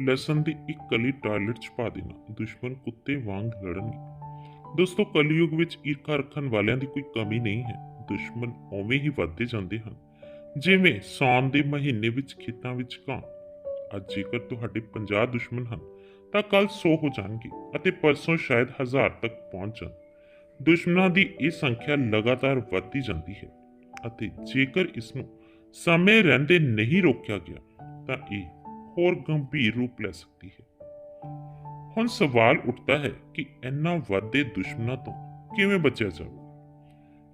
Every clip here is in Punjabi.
ਲਸਣ ਦੀ ਇੱਕ ਕਲੀ ਟਾਇਲਟ 'ਚ ਪਾ ਦੇਣਾ। ਦੁਸ਼ਮਣ ਕੁੱਤੇ ਵਾਂਗ ਲੜਨਗੇ। ਦੋਸਤੋ, ਕਲਯੁਗ ਵਿੱਚ ਈਰਖਾ ਰੱਖਣ ਵਾਲਿਆਂ ਦੀ ਕੋਈ ਕਮੀ ਨਹੀਂ ਹੈ। ਦੁਸ਼ਮਣ ਉਵੇਂ ਹੀ ਵੱਧਦੇ ਜਾਂਦੇ ਹਨ। ਜਿਵੇਂ ਸੌਣ ਦੇ ਮਹੀਨੇ ਵਿੱਚ ਖੇਤਾਂ ਵਿੱਚ ਕਾਂ ਅੱਜ ਜੇਕਰ ਤੁਹਾਡੇ 50 ਦੁਸ਼ਮਣ ਹਨ, ਤਾਂ ਕੱਲ 100 ਹੋ ਜਾਣਗੇ ਅਤੇ ਪਰਸੋਂ ਸ਼ਾਇਦ ਹਜ਼ਾਰ ਤੱਕ ਪਹੁੰਚ ਜਾਣ। ਦੁਸ਼ਮਣਾਂ ਦੀ ਇਹ ਸੰਖਿਆ ਲਗਾਤਾਰ ਵੱਧਦੀ ਜਾਂਦੀ ਹੈ ਅਤੇ ਜੇਕਰ ਇਸ ਨੂੰ ਸਮੇਂ ਰਹਿੰਦੇ ਨਹੀਂ ਰੋਕਿਆ ਗਿਆ, ਤਾਂ ਇਹ ਹੋਰ ਗੰਭੀਰ ਰੂਪ ਲੈ ਸਕਦੀ ਹੈ। ਹੁਣ ਸਵਾਲ ਉੱਠਦਾ ਹੈ ਕਿ ਇਹਨਾਂ ਵੱਧਦੇ ਦੁਸ਼ਮਣਾਂ ਤੋਂ ਕਿਵੇਂ ਬਚਿਆ ਜਾਵੇ?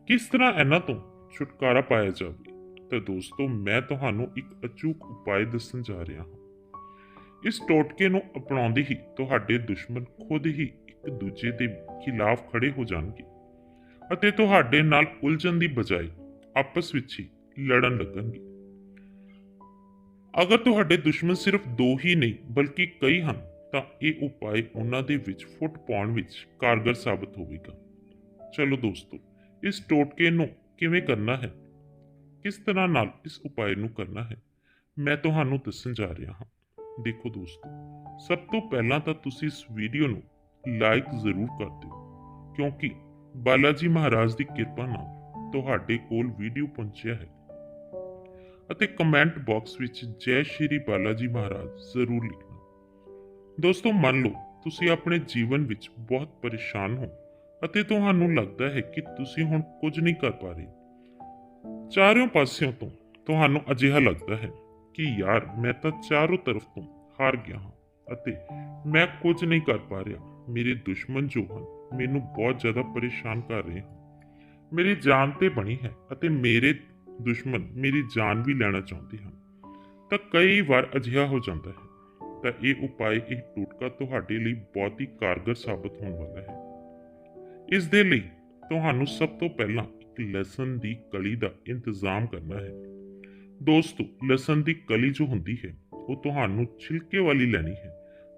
ਕਿਸ ਤਰ੍ਹਾਂ ਇਹਨਾਂ ਤੋਂ ਛੁਟਕਾਰਾ ਪਾਇਆ ਜਾਵੇ? ਤਾਂ ਦੋਸਤੋ, ਮੈਂ ਤੁਹਾਨੂੰ ਇੱਕ ਅਚੂਕ ਉਪਾਅ ਦੱਸਣ ਜਾ ਰਿਹਾ ਹਾਂ। ਇਸ ਟੋਟਕੇ ਨੂੰ ਅਪਣਾਉਂਦੇ ਹੀ ਤੁਹਾਡੇ ਦੁਸ਼ਮਣ ਖੁਦ ਹੀ ਇੱਕ ਦੂਜੇ ਦੇ ਖਿਲਾਫ ਖੜੇ ਹੋ ਜਾਣਗੇ ਅਤੇ ਤੁਹਾਡੇ ਨਾਲ ਉਲਝਣ ਦੀ ਬਜਾਏ ਆਪਸ ਵਿੱਚ ਹੀ ਲੜਨ ਲੱਗਣਗੇ। ਅਗਰ ਤੁਹਾਡੇ ਦੁਸ਼ਮਣ ਸਿਰਫ ਦੋ ਹੀ ਨਹੀਂ, ਬਲਕਿ ਕਈ ਹਨ, ਤਾਂ ਇਹ ਉਪਾਅ ਉਹਨਾਂ ਦੇ ਵਿੱਚ ਫੁੱਟ ਪਾਉਣ ਵਿੱਚ ਕਾਰਗਰ ਸਾਬਤ ਹੋਵੇਗਾ। ਚਲੋ ਦੋਸਤੋ, ਇਸ ਟੋਟਕੇ ਨੂੰ ਕਿਵੇਂ ਕਰਨਾ ਹੈ? ਕਿਸ ਤਰ੍ਹਾਂ ਨਾਲ ਇਸ ਉਪਾਏ ਨੂੰ ਕਰਨਾ ਹੈ? ਮੈਂ ਤੁਹਾਨੂੰ ਦੱਸਣ ਜਾ ਰਿਹਾ ਹਾਂ। ਦੇਖੋ ਦੋਸਤੋ, ਸਭ ਤੋਂ ਪਹਿਲਾਂ ਤਾਂ ਤੁਸੀਂ ਇਸ ਵੀਡੀਓ ਨੂੰ ਲਾਈਕ ਜ਼ਰੂਰ ਕਰ ਦਿਓ, ਕਿਉਂਕਿ ਬਾਲਾਜੀ ਮਹਾਰਾਜ ਦੀ ਕਿਰਪਾ ਨਾਲ ਤੁਹਾਡੇ ਕੋਲ ਵੀਡੀਓ ਪਹੁੰਚਿਆ ਹੈ। ਅਤੇ ਕਮੈਂਟ ਬਾਕਸ ਵਿੱਚ ਜੈ ਸ਼੍ਰੀ ਬਾਲਾਜੀ ਮਹਾਰਾਜ ਜ਼ਰੂਰ ਲਿਖਣਾ। ਦੋਸਤੋ, ਮੰਨ ਲਓ, ਤੁਸੀਂ ਆਪਣੇ ਜੀਵਨ ਵਿੱਚ ਬਹੁਤ ਪਰੇਸ਼ਾਨ ਹੋ ਅਤੇ ਤੁਹਾਨੂੰ ਲੱਗਦਾ ਹੈ ਕਿ ਤੁਸੀਂ ਹੁਣ ਕੁਝ ਨਹੀਂ ਕਰ ਪਾ ਰਹੇ। ਚਾਰਿਓਂ ਪਾਸਿਓਂ ਤੋਂ ਤੁਹਾਨੂੰ ਅਜਿਹਾ ਲੱਗਦਾ ਹੈ ਕਿ ਯਾਰ, ਮੈਂ ਤਾਂ ਚਾਰੋਂ ਤਰਫ ਤੋਂ ਹਾਰ ਗਿਆ ਹਾਂ ਅਤੇ ਮੈਂ ਕੁਝ ਨਹੀਂ ਕਰ ਪਾ ਰਿਹਾ। ਮੇਰੇ ਦੁਸ਼ਮਣ ਜੋ ਹਨ, ਮੈਨੂੰ ਬਹੁਤ ਜ਼ਿਆਦਾ ਪਰੇਸ਼ਾਨ ਕਰ ਰਹੇ ਹਨ। ਮੇਰੀ ਜਾਨ ਤੇ ਬਣੀ ਹੈ ਅਤੇ ਮੇਰੇ ਦੁਸ਼ਮਣ ਮੇਰੀ ਜਾਨ ਵੀ ਲੈਣਾ ਚਾਹੁੰਦੇ ਹਨ। ਤਾਂ ਕਈ ਵਾਰ ਅਜਿਹਾ ਹੋ ਜਾਂਦਾ ਹੈ। ਤਾਂ ਇਹ ਉਪਾਅ, ਇਹ ਟੋਟਕਾ ਤੁਹਾਡੇ ਲਈ ਬਹੁਤ ਹੀ ਕਾਰਗਰ ਸਾਬਤ ਹੋਣ ਵਾਲਾ ਹੈ। ਇਸ ਦੇ ਲਈ ਤੁਹਾਨੂੰ ਸਭ ਤੋਂ ਪਹਿਲਾਂ ਇੱਕ ਲਸਣ ਦੀ ਕਲੀ ਦਾ ਇੰਤਜ਼ਾਮ ਕਰਨਾ ਹੈ। ਦੋਸਤੋ ਲਸਣ ਦੀ ਕਲੀ ਜੋ ਹੁੰਦੀ ਹੈ, ਉਹ ਤੁਹਾਨੂੰ ਛਿਲਕੇ ਵਾਲੀ ਲੈਣੀ ਹੈ।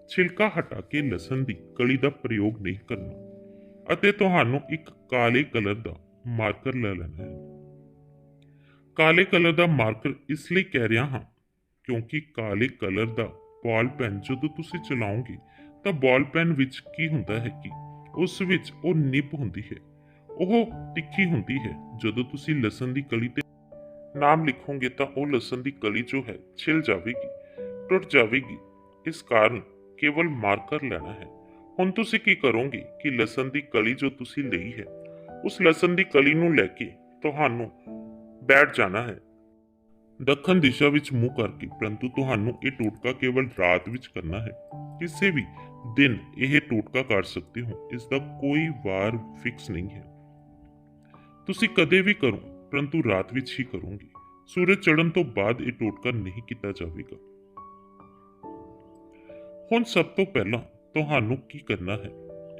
ਛਿਲਕਾ ਹਟਾ ਕੇ ਲਸਣ ਦੀ ਕਲੀ ਦਾ ਪ੍ਰਯੋਗ ਨਹੀਂ ਕਰਨਾ। ਅਤੇ ਤੁਹਾਨੂੰ ਇੱਕ ਕਾਲੇ ਕਲਰ ਦਾ ਮਾਰਕਰ ਲੈ ਲੈਣਾ ਹੈ। ਕਾਲੇ ਕਲਰ ਦਾ ਮਾਰਕਰ ਇਸ ਲਈ ਕਹਿ ਰਿਹਾ ਹਾਂ, ਕਿਉਂਕਿ ਕਾਲੇ ਕਲਰ ਦਾ ਬਾਲ ਪੈਨ ਜਦੋਂ ਤੁਸੀਂ ਚਲਾਓਗੇ, ਤਾਂ ਬਾਲ ਪੈਨ ਵਿੱਚ ਕੀ ਹੁੰਦਾ ਹੈ ਕਿ ਉਸ ਵਿੱਚ ਉਹ ਨਿਬ ਹੁੰਦੀ ਹੈ, ਉਹ ਤਿੱਖੀ ਹੁੰਦੀ ਹੈ। ਜਦੋਂ ਤੁਸੀਂ ਲਸਣ ਦੀ ਕਲੀ ਤੇ ਨਾਮ ਲਿਖੋਗੇ, ਤਾਂ ਉਹ ਲਸਣ ਦੀ ਕਲੀ ਜੋ ਹੈ, ਛਿਲ ਜਾਵੇਗੀ, ਟੁੱਟ ਜਾਵੇਗੀ। ਇਸ ਕਾਰਨ ਕੇਵਲ ਮਾਰਕਰ ਲੈਣਾ ਹੈ। ਹੁਣ ਤੁਸੀਂ ਕੀ ਕਰੋਗੇ ਕਿ ਲਸਣ ਦੀ ਕਲੀ ਜੋ ਤੁਸੀਂ ਲਈ ਹੈ, ਉਸ ਲਸਣ ਦੀ ਕਲੀ ਨੂੰ ਲੈ ਕੇ ਤੁਹਾਨੂੰ ਬੈਠ ਜਾਣਾ ਹੈ। ਦੱਖਣ ਦਿਸ਼ਾ ਵਿੱਚ ਮੂੰਹ ਕਰਕੇ, ਪਰੰਤੂ ਤੁਹਾਨੂੰ ਇਹ ਟੋਟਕਾ ਕੇਵਲ ਰਾਤ ਵਿੱਚ ਕਰਨਾ ਹੈ। ਕਿਸੇ ਵੀ ਦਿਨ ਇਹ ਟੋਟਕਾ ਕਰ ਸਕਦੇ ਹੋ, ਇਸ ਦਾ ਕੋਈ ਵਾਰ ਫਿਕਸ ਨਹੀਂ ਹੈ। ਤੁਸੀਂ ਕਦੇ ਵੀ ਕਰੋ, ਪਰੰਤੂ ਰਾਤ ਵਿੱਚ ਹੀ ਕਰੋਗੇ। ਸੂਰਜ ਚੜ੍ਹਨ ਤੋਂ ਬਾਅਦ ਇਹ ਟੋਟਕਾ ਨਹੀਂ ਕੀਤਾ ਜਾਵੇਗਾ। ਹੁਣ ਸਭ ਤੋਂ ਪਹਿਲਾਂ ਤੁਹਾਨੂੰ ਕੀ ਕਰਨਾ ਹੈ?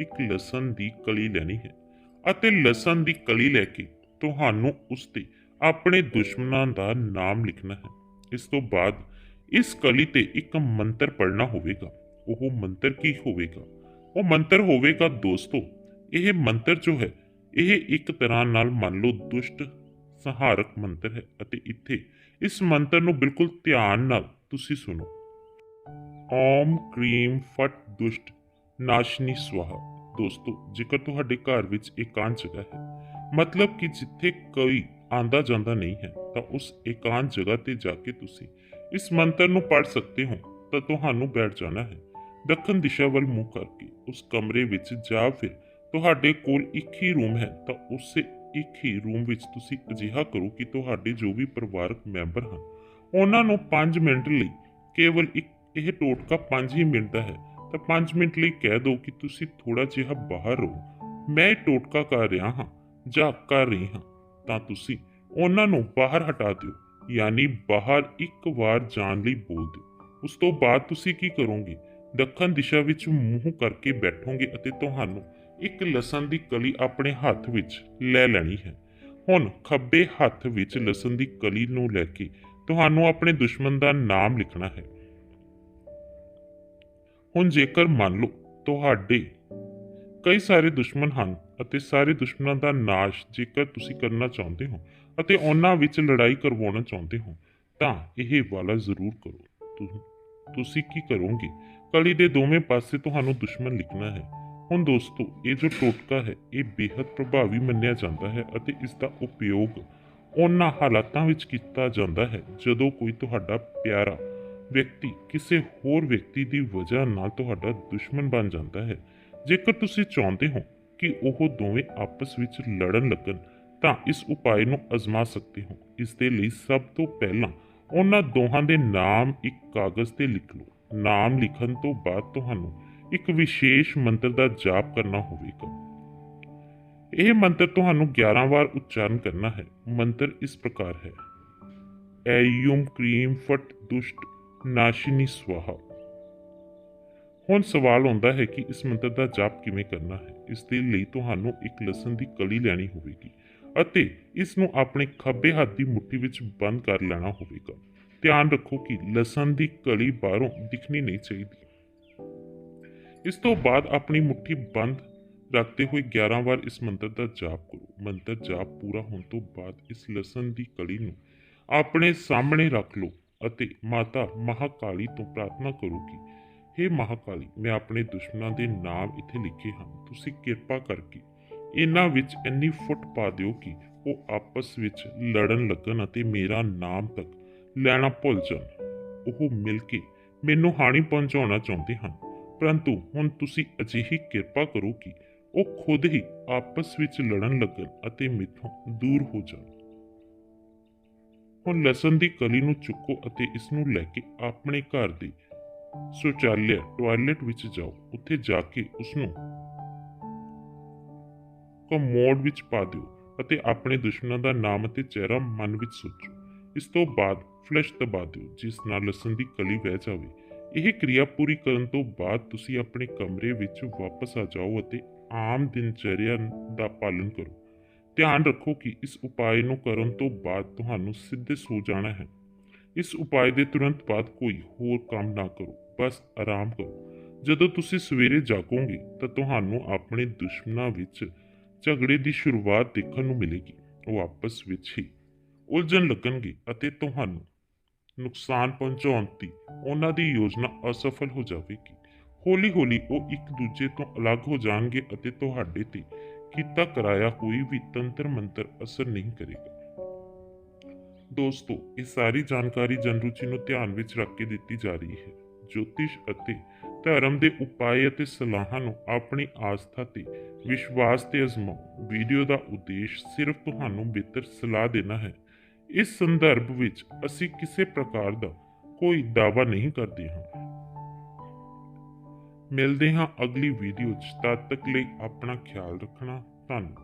ਇੱਕ ਲਸਣ ਦੀ ਕਲੀ ਲੈਣੀ ਹੈ ਅਤੇ ਲਸਣ ਦੀ ਕਲੀ ਲੈ ਕੇ ਤੁਹਾਨੂੰ ਉਸ ਤੇ ਆਪਣੇ ਦੁਸ਼ਮਣਾਂ ਦਾ ਨਾਮ ਲਿਖਣਾ ਹੈ। ਇਸ ਤੋਂ ਬਾਅਦ ਇਸ ਕਲੀ ਤੇ ਇੱਕ ਮੰਤਰ ਪੜਨਾ ਹੋਵੇਗਾ। ਉਹ ਮੰਤਰ ਕੀ ਹੋਵੇਗਾ? ਉਹ ਮੰਤਰ ਹੋਵੇਗਾ, ਦੋਸਤੋ, ਇਹ ਮੰਤਰ ਜੋ ਹੈ, ਇਹ ਇੱਕ ਤਰ੍ਹਾਂ ਨਾਲ ਮੰਨ ਲਓ ਦੁਸ਼ਟ, ਸੰਹਾਰਕ ਮੰਤਰ ਹੈ ਅਤੇ ਇੱਥੇ ਇਸ ਮੰਤਰ ਨੂੰ ਬਿਲਕੁਲ ਧਿਆਨ ਨਾਲ ਤੁਸੀਂ ਸੁਣੋ। ਓਮ ਕ੍ਰੀਮ ਫਟ ਦੁਸ਼ਟ, ਨਾਸ਼ਨੀ ਸਵਾਹਾ। ਦੋਸਤੋ, ਜੇਕਰ ਤੁਹਾਡੇ ਘਰ ਵਿੱਚ ਇਕਾਂਤ ਜਗ੍ਹਾ ਹੈ, ਮਤਲਬ ਕਿ ਜਿੱਥੇ ਕੋਈ ਆਂਦਾ ਜਾਂਦਾ ਨਹੀਂ ਹੈ, ਤਾਂ ਉਸ ਇਕਾਂਤ ਜਗ੍ਹਾ ਤੇ ਜਾ ਕੇ ਤੁਸੀਂ ਇਸ ਮੰਤਰ ਨੂੰ ਪੜ੍ਹ ਸਕਦੇ ਹੋ, ਤਾਂ ਤੁਹਾਨੂੰ ਬੈਠ ਜਾਣਾ ਹੈ। ਦੱਖਣ ਦਿਸ਼ਾ ਵੱਲ ਮੂੰਹ ਕਰਕੇ ਉਸ ਕਮਰੇ ਵਿੱਚ ਜਾ ਫਿਰ ਤੁਹਾਡੇ ਕੋਲ ਇੱਕ ਹੀ ਰੂਮ ਹੈ, ਤਾਂ ਉਸੇ ਇੱਕ ਹੀ ਰੂਮ ਵਿੱਚ ਤੁਸੀਂ ਅਜਿਹਾ ਕਰੋ ਕਿ ਤੁਹਾਡੇ ਜੋ ਵੀ ਪਰਿਵਾਰਕ ਮੈਂਬਰ ਹਨ, ਉਹਨਾਂ ਨੂੰ 5 ਮਿੰਟ ਲਈ ਕੇਵਲ ਇੱਕ, ਇਹ ਟੋਟਕਾ 5 ਹੀ ਮਿੰਟ ਦਾ ਹੈ, ਤਾਂ 5 ਮਿੰਟ ਲਈ ਕਹਿ ਦਿਓ ਕਿ ਤੁਸੀਂ ਥੋੜਾ ਜਿਹਾ ਬਾਹਰ ਰਹੋ। ਮੈਂ ਇਹ ਟੋਟਕਾ ਕਰ ਰਿਹਾ ਹਾਂ, ਜਾਂ ਕਰ ਰਹੀ ਹਾਂ। ਤਾਂ ਤੁਸੀਂ ਉਹਨਾਂ ਨੂੰ ਬਾਹਰ ਹਟਾ ਦਿਓ, ਯਾਨੀ ਬਾਹਰ ਇੱਕ ਵਾਰ ਜਾਣ ਲਈ ਬੋਲ ਦਿਓ। ਉਸ ਤੋਂ ਬਾਅਦ ਤੁਸੀਂ ਕੀ ਕਰੋਗੇ? ਦੱਖਣ ਦਿਸ਼ਾ ਵਿੱਚ ਮੂੰਹ ਕਰਕੇ ਬੈਠੋਗੇ ਅਤੇ ਤੁਹਾਨੂੰ ਇੱਕ ਲਸਣ ਦੀ ਕਲੀ ਆਪਣੇ ਹੱਥ ਵਿੱਚ ਲੈ ਲੈਣੀ ਹੈ। ਹੁਣ ਖੱਬੇ ਹੱਥ ਵਿੱਚ ਲਸਣ ਦੀ ਕਲੀ ਨੂੰ ਲੈ ਕੇ ਤੁਹਾਨੂੰ ਆਪਣੇ ਦੁਸ਼ਮਣ ਦਾ ਨਾਮ ਲਿਖਣਾ ਹੈ। ਹੁਣ ਜੇਕਰ ਮੰਨ ਲਓ ਤੁਹਾਡੇ ਕਈ ਸਾਰੇ ਦੁਸ਼ਮਣ ਹਨ ਅਤੇ ਸਾਰੇ ਦੁਸ਼ਮਣਾਂ ਦਾ ਨਾਸ਼ ਜੇਕਰ ਤੁਸੀਂ ਕਰਨਾ ਚਾਹੁੰਦੇ ਹੋ ਅਤੇ ਉਹਨਾਂ ਵਿੱਚ ਲੜਾਈ ਕਰਵਾਉਣਾ ਚਾਹੁੰਦੇ ਹੋ, ਤਾਂ ਇਹ ਵਾਲਾ ਜ਼ਰੂਰ ਕਰੋ। ਤੁਸੀਂ ਕੀ ਕਰੋਗੇ? ਕਲੀ ਦੇ ਦੋਵੇਂ ਪਾਸੇ ਤੁਹਾਨੂੰ ਦੁਸ਼ਮਣ ਲਿਖਣਾ ਹੈ। ਹੁਣ ਦੋਸਤੋ, ਇਹ ਜੋ ਟੋਟਕਾ ਹੈ, ਇਹ ਬੇहद ਪ੍ਰਭਾਵੀ ਮੰਨਿਆ ਜਾਂਦਾ ਹੈ ਅਤੇ ਇਸ ਦਾ ਉਪਯੋਗ ਉਹਨਾਂ ਹਾਲਾਤਾਂ ਵਿੱਚ ਕੀਤਾ ਜਾਂਦਾ ਹੈ ਜਦੋਂ ਕੋਈ ਤੁਹਾਡਾ ਪਿਆਰਾ ਵਿਅਕਤੀ ਕਿਸੇ ਹੋਰ ਵਿਅਕਤੀ ਦੀ ਵਜ੍ਹਾ ਨਾਲ ਤੁਹਾਡਾ ਦੁਸ਼ਮਣ ਬਣ ਜਾਂਦਾ ਹੈ। ਜੇਕਰ ਤੁਸੀਂ ਚਾਹੁੰਦੇ ਹੋ ਕਿ ਉਹ ਦੋਵੇਂ ਆਪਸ ਵਿੱਚ ਲੜਨ ਲੱਗਣ, ਤਾਂ ਇਸ ਉਪਾਅ ਨੂੰ ਅਜ਼ਮਾ ਸਕਦੇ ਹੋ। ਇਸ ਦੇ ਲਈ ਸਭ ਤੋਂ ਪਹਿਲਾਂ ਉਹਨਾਂ ਦੋਹਾਂ ਦੇ ਨਾਮ ਇੱਕ ਕਾਗਜ਼ ਤੇ ਲਿਖ ਲਓ। ਨਾਮ ਲਿਖਣ ਤੋਂ ਬਾਅਦ ਤੁਹਾਨੂੰ ਇੱਕ ਵਿਸ਼ੇਸ਼ ਮੰਤਰ ਦਾ ਜਾਪ ਕਰਨਾ ਹੋਵੇਗਾ। ਇਹ ਮੰਤਰ ਤੁਹਾਨੂੰ 11 ਵਾਰ ਉਚਾਰਨ ਕਰਨਾ ਹੈ। ਮੰਤਰ ਇਸ ਪ੍ਰਕਾਰ ਹੈ। ਐਯੂਮ ਕਰੀਮ ਫਟ ਦੁਸ਼ਟ, ਨਾਸ਼ਿਨੀ ਸਵਾਹਾ। ਹੁਣ ਸਵਾਲ ਆਉਂਦਾ ਹੈ ਕਿ ਇਸ ਮੰਤਰ ਦਾ ਜਾਪ ਕਿਵੇਂ ਕਰਨਾ ਹੈ? ਇਸ ਦੇ ਲਈ ਤੁਹਾਨੂੰ ਇੱਕ ਲਸਣ ਦੀ ਕਲੀ ਲੈਣੀ ਹੋਵੇਗੀ ਅਤੇ ਇਸ ਨੂੰ ਆਪਣੇ ਖੱਬੇ ਹੱਥ ਦੀ ਮੁੱਠੀ ਵਿੱਚ ਬੰਦ ਕਰ ਲੈਣਾ ਹੋਵੇਗਾ। ਧਿਆਨ ਰੱਖੋ ਕਿ ਲਸਣ ਦੀ ਕਲੀ ਬਾਹਰੋਂ ਦਿਖਣੀ ਨਹੀਂ ਚਾਹੀਦੀ। ਇਸ ਤੋਂ ਬਾਅਦ ਆਪਣੀ ਮੁੱਠੀ ਬੰਦ ਰੱਖਦੇ ਹੋਏ 11 ਵਾਰ ਇਸ ਮੰਤਰ ਦਾ ਜਾਪ ਕਰੋ। ਮੰਤਰ ਜਾਪ ਪੂਰਾ ਹੋਣ ਤੋਂ ਬਾਅਦ ਇਸ ਲਸਣ ਦੀ ਕਲੀ ਨੂੰ ਆਪਣੇ ਸਾਹਮਣੇ ਰੱਖ ਲਓ ਅਤੇ ਮਾਤਾ ਮਹਾਕਾਲੀ ਤੋਂ ਪ੍ਰਾਰਥਨਾ ਕਰੋ ਕਿ हे ਮਹਾਕਾਲੀ, ਮੈਂ ਆਪਣੇ ਦੁਸ਼ਮਣਾਂ ਦੇ ਨਾਮ ਇੱਥੇ ਲਿਖੇ ਹਨ ਤੁਸੀਂ ਕਿਰਪਾ ਕਰਕੇ ਇਹਨਾਂ ਵਿੱਚ ਇੰਨੀ ਫੁੱਟ ਪਾ ਦਿਓ ਕਿ ਉਹ ਆਪਸ ਵਿੱਚ ਲੜਨ ਲੱਗਣ ਅਤੇ ਮੇਰਾ ਨਾਮ ਤੱਕ ਲੈਣਾ ਭੁੱਲ ਜਾਣ। ਉਹ ਮਿਲ ਕੇ ਮੈਨੂੰ ਹਾਨੀ ਪਹੁੰਚਾਉਣਾ ਚਾਹੁੰਦੇ ਹਨ। ਪਰੰਤੂ ਹੁਣ ਤੁਸੀਂ ਅਜਿਹੀ ਕਿਰਪਾ ਕਰੋ ਕਿ ਉਹ ਖੁਦ ਹੀ ਆਪਸ ਵਿੱਚ ਲੜਨ ਲੱਗਣ ਅਤੇ ਮੇਥੋਂ ਦੂਰ ਹੋ ਜਾਣ। ਹੁਣ ਲਸਣ ਦੀ ਕਲੀ ਨੂੰ ਚੁੱਕੋ ਅਤੇ ਇਸ ਨੂੰ ਲੈ ਕੇ ਆਪਣੇ ਘਰ ਦੇ ਸ਼ੌਚਾਲਿਆ ਟਾਇਲਟ ਵਿੱਚ ਜਾਓ। ਉੱਥੇ ਜਾ ਕੇ ਉਸ ਨੂੰ ਕਮੋਡ ਵਿੱਚ ਪਾ ਦਿਓ ਅਤੇ ਆਪਣੇ ਦੁਸ਼ਮਣਾਂ ਦਾ ਨਾਮ ਅਤੇ ਚਿਹਰਾ ਮਨ ਵਿੱਚ ਸੋਚੋ। ਇਸ ਤੋਂ ਬਾਅਦ ਫਲੈਸ਼ ਦਬਾ ਦਿਓ, ਜਿਸ ਨਾਲ ਲਸਣ ਦੀ ਕਲੀ ਵਹਿ ਜਾਵੇ। ਇਹ ਕਿਰਿਆ ਪੂਰੀ ਕਰਨ ਤੋਂ ਬਾਅਦ ਤੁਸੀਂ ਆਪਣੇ ਕਮਰੇ ਵਿੱਚ ਵਾਪਸ ਆ ਜਾਓ ਅਤੇ ਆਮ ਦਿਨਚਰਿਆ ਦਾ ਪਾਲਣ ਕਰੋ। ਧਿਆਨ ਰੱਖੋ ਕਿ ਇਸ ਉਪਾਅ ਨੂੰ ਕਰਨ ਤੋਂ ਬਾਅਦ ਤੁਹਾਨੂੰ ਸਿੱਧੇ ਸੋ ਜਾਣਾ ਹੈ। ਇਸ ਉਪਾਅ ਦੇ ਤੁਰੰਤ ਬਾਅਦ ਕੋਈ ਹੋਰ ਕੰਮ ਨਾ ਕਰੋ, ਬਸ ਆਰਾਮ ਕਰੋ। ਜਦੋਂ ਤੁਸੀਂ ਸਵੇਰੇ ਜਾਗੋਗੇ, ਤਾਂ ਤੁਹਾਨੂੰ ਆਪਣੇ ਦੁਸ਼ਮਣਾਂ ਵਿੱਚ ਝਗੜੇ ਦੀ ਸ਼ੁਰੂਆਤ ਦੇਖਣ ਨੂੰ ਮਿਲੇਗੀ ਉਹ ਆਪਸ ਵਿੱਚ ਹੀ। ਉਲਝਣ ਲੱਗਣਗੇ ਅਤੇ ਤੁਹਾਨੂੰ ਨੁਕਸਾਨ ਪਹੁੰਚਾਉਣ ਦੀ ਉਹਨਾਂ ਦੀ ਯੋਜਨਾ ਅਸਫਲ ਹੋ ਜਾਵੇਗੀ। ਹੌਲੀ-ਹੌਲੀ ਉਹ ਇੱਕ ਦੂਜੇ ਤੋਂ ਅਲੱਗ ਹੋ ਜਾਣਗੇ ਅਤੇ ਤੁਹਾਡੇ ਤੇ ਕੀਤਾ ਕਰਾਇਆ ਕੋਈ ਵੀ ਤੰਤਰ ਮੰਤਰ ਅਸਰ ਨਹੀਂ ਕਰੇਗਾ। ਦੋਸਤੋ, ਇਹ ਸਾਰੀ ਜਾਣਕਾਰੀ ਜਨਰੂਚੀ ਨੂੰ ਧਿਆਨ ਵਿੱਚ ਰੱਖ ਕੇ ਦਿੱਤੀ ਜਾ ਰਹੀ ਹੈ। ਜੋਤਿਸ਼ ਅਤੇ ਧਰਮ ਦੇ ਉਪਾਅ ਅਤੇ ਸਲਾਹਾਂ ਨੂੰ ਆਪਣੀ ਆਸਥਾ ਤੇ ਵਿਸ਼ਵਾਸ ਤੇ ਅਜ਼ਮਾਓ। ਵੀਡੀਓ ਦਾ ਉਦੇਸ਼ ਸਿਰਫ ਤੁਹਾਨੂੰ ਬਿਹਤਰ ਸਲਾਹ ਦੇਣਾ ਹੈ। ਇਸ ਸੰਦਰਭ ਵਿੱਚ ਅਸੀਂ ਕਿਸੇ ਪ੍ਰਕਾਰ ਦਾ ਕੋਈ ਦਾਅਵਾ ਨਹੀਂ ਕਰਦੇ ਹਾਂ। ਮਿਲਦੇ ਹਾਂ ਅਗਲੀ ਵੀਡੀਓ 'ਚ। ਤਦ ਤੱਕ ਲਈ ਆਪਣਾ ਖਿਆਲ ਰੱਖਣਾ। ਧੰਨਵਾਦ।